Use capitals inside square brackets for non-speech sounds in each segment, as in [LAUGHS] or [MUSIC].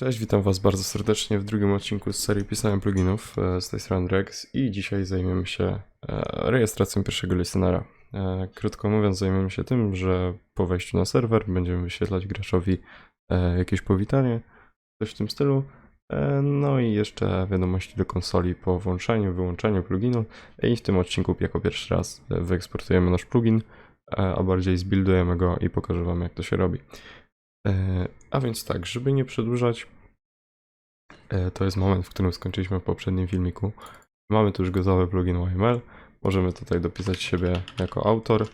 Cześć, witam Was bardzo serdecznie w drugim odcinku z serii pisania pluginów e, z tej strony Rex i dzisiaj zajmiemy się e, rejestracją pierwszego listenera. E, Krótko mówiąc, zajmiemy się tym, że po wejściu na serwer będziemy wyświetlać graczowi jakieś powitanie, coś w tym stylu. No i jeszcze wiadomości do konsoli po włączeniu, wyłączeniu pluginu i w tym odcinku jako pierwszy raz wyeksportujemy nasz plugin, a bardziej zbuildujemy go i pokażę Wam jak to się robi. E, A więc tak, żeby nie przedłużać, e, to jest moment, w którym skończyliśmy w poprzednim filmiku. Mamy tu już gotowy plugin YML. Możemy tutaj dopisać siebie jako autor,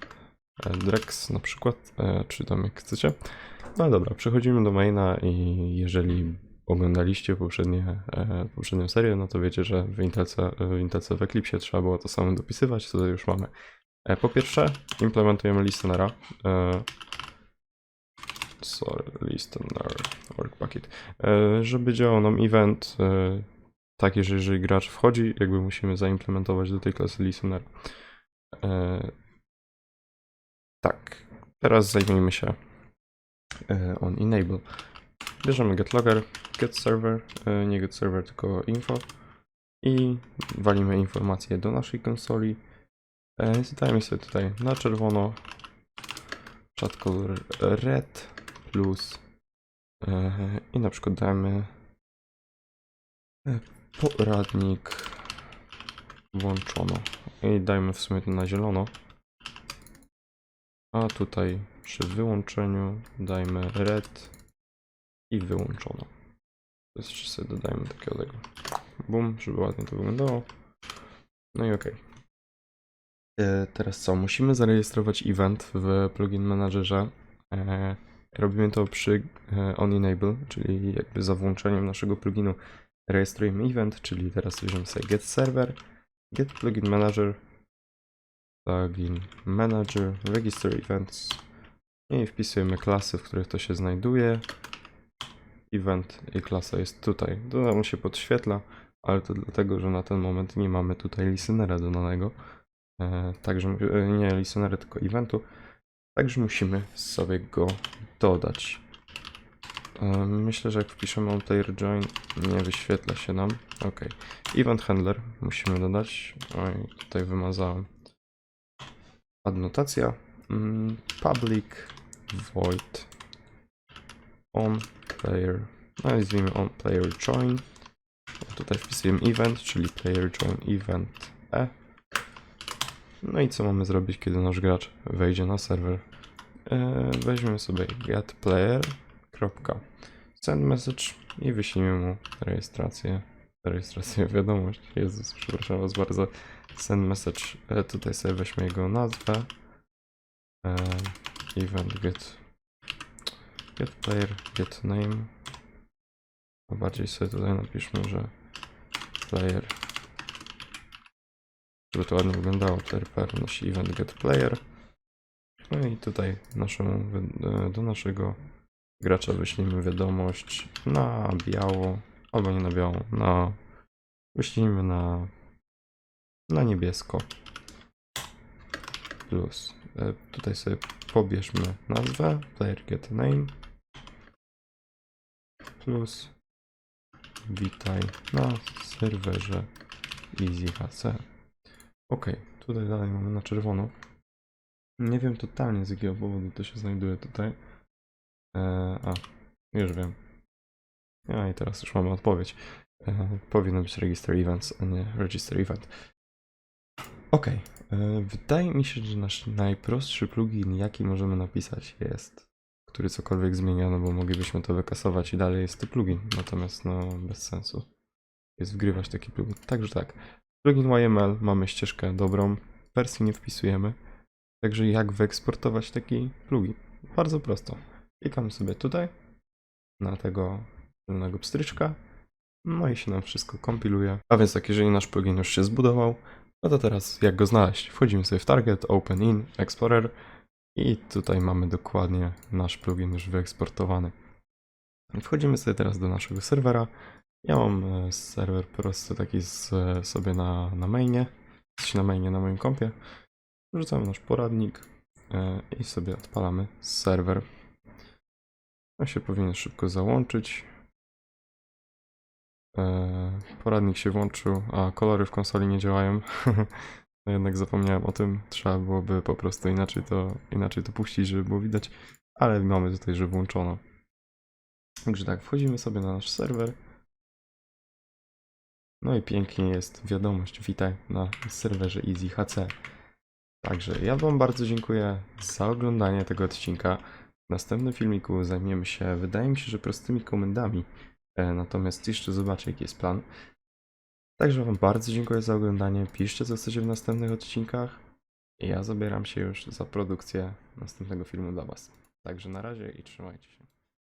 e, Drex na przykład, czy tam jak chcecie. No dobra, przechodzimy do maina i jeżeli oglądaliście poprzednie, poprzednią serię, no to wiecie, że w Intelce, w Intelce w Eclipsie trzeba było to samo dopisywać, co już mamy. Po pierwsze, implementujemy listenera. Sorry, listener, work bucket. E, Żeby działał nam event, e, taki, że jeżeli gracz wchodzi, jakby musimy zaimplementować do tej klasy listener. E, Tak, teraz zajmijmy się on enable. Bierzemy getlogger, getServer, e, nie getServer, tylko info i walimy informacje do naszej konsoli. E, Dajmy sobie tutaj na czerwono chat color red plus e, i na przykład damy e, poradnik włączono i dajmy w sumie to na zielono. A tutaj przy wyłączeniu dajmy red i wyłączono. To jest sobie dodajmy takiego tego. Bum, żeby ładnie to wyglądało. No i okej. E, Teraz co? Musimy zarejestrować event w plugin managerze. Robimy to przy e, onEnable, czyli jakby za włączeniem naszego pluginu rejestrujemy event, czyli teraz bierzemy sobie get server, get plugin manager, plugin manager, register events i wpisujemy klasy, w których to się znajduje. Event i klasa jest tutaj. To nam się podświetla, ale to dlatego, że na ten moment nie mamy tutaj listenera dodanego. E, Także e, nie listenera, tylko eventu. Także musimy sobie go dodać. E, Myślę, że jak wpiszemy on player join, nie wyświetla się nam. Ok. Event handler musimy dodać. Oj, tutaj wymazałem. Adnotacja. Mm, Public void on player. No i nazwijmy on player join. Tutaj wpisujemy event, czyli player join event e. No i co mamy zrobić, kiedy nasz gracz wejdzie na serwer? E, weźmiemy sobie get player. kropka Send message i wyślijmy mu rejestrację. Rejestrację, wiadomość. Jezus, przepraszam was bardzo. Send message. E, tutaj sobie weźmy jego nazwę. E, event get get player, get name. A bardziej sobie tutaj napiszmy, że player żeby to ładnie wyglądało. Pair nosi event get player. No i tutaj wi- e, do naszego gracza wyślijmy wiadomość na biało, albo nie na biało, na wyślijmy na na niebiesko. Plus. E, tutaj sobie pobierzmy nazwę player get name. Plus. Witaj na serwerze EasyHC Ok, tutaj dalej mamy na czerwono. Nie wiem totalnie z jakiego powodu to się znajduje tutaj. Eee, a, już wiem. A i teraz już mamy odpowiedź. Eee, powinno być register events, a nie register event. Ok, eee, wydaje mi się, że nasz najprostszy plugin, jaki możemy napisać jest, który cokolwiek zmienia, no bo moglibyśmy to wykasować i dalej jest to plugin, natomiast no bez sensu jest wgrywać taki plugin. Także tak, Plugin YML mamy ścieżkę dobrą, wersji nie wpisujemy. Także jak wyeksportować taki plugin? Bardzo prosto. Klikamy sobie tutaj na tego zielonego pstryczka. No i się nam wszystko kompiluje. A więc tak, jeżeli nasz plugin już się zbudował, no to teraz jak go znaleźć? Wchodzimy sobie w Target, Open In, Explorer i tutaj mamy dokładnie nasz plugin już wyeksportowany. Wchodzimy sobie teraz do naszego serwera. Ja mam e, serwer po prostu taki z, e, sobie na, na mainie, na mainie na moim kompie. Wrzucamy nasz poradnik e, i sobie odpalamy serwer. On się powinien szybko załączyć. Poradnik się włączył, a kolory w konsoli nie działają. [LAUGHS] no jednak zapomniałem o tym. Trzeba byłoby po prostu inaczej to, inaczej to puścić, żeby było widać. Ale mamy tutaj, że włączono. Także tak, wchodzimy sobie na nasz serwer. No i pięknie jest wiadomość, witaj na serwerze EasyHC. Także ja Wam bardzo dziękuję za oglądanie tego odcinka. W następnym filmiku zajmiemy się, wydaje mi się, że prostymi komendami. E, Natomiast jeszcze zobaczę, jaki jest plan. Także Wam bardzo dziękuję za oglądanie. Piszcie, co chcecie w następnych odcinkach. Ja zabieram się już za produkcję następnego filmu dla Was. Także na razie i trzymajcie się.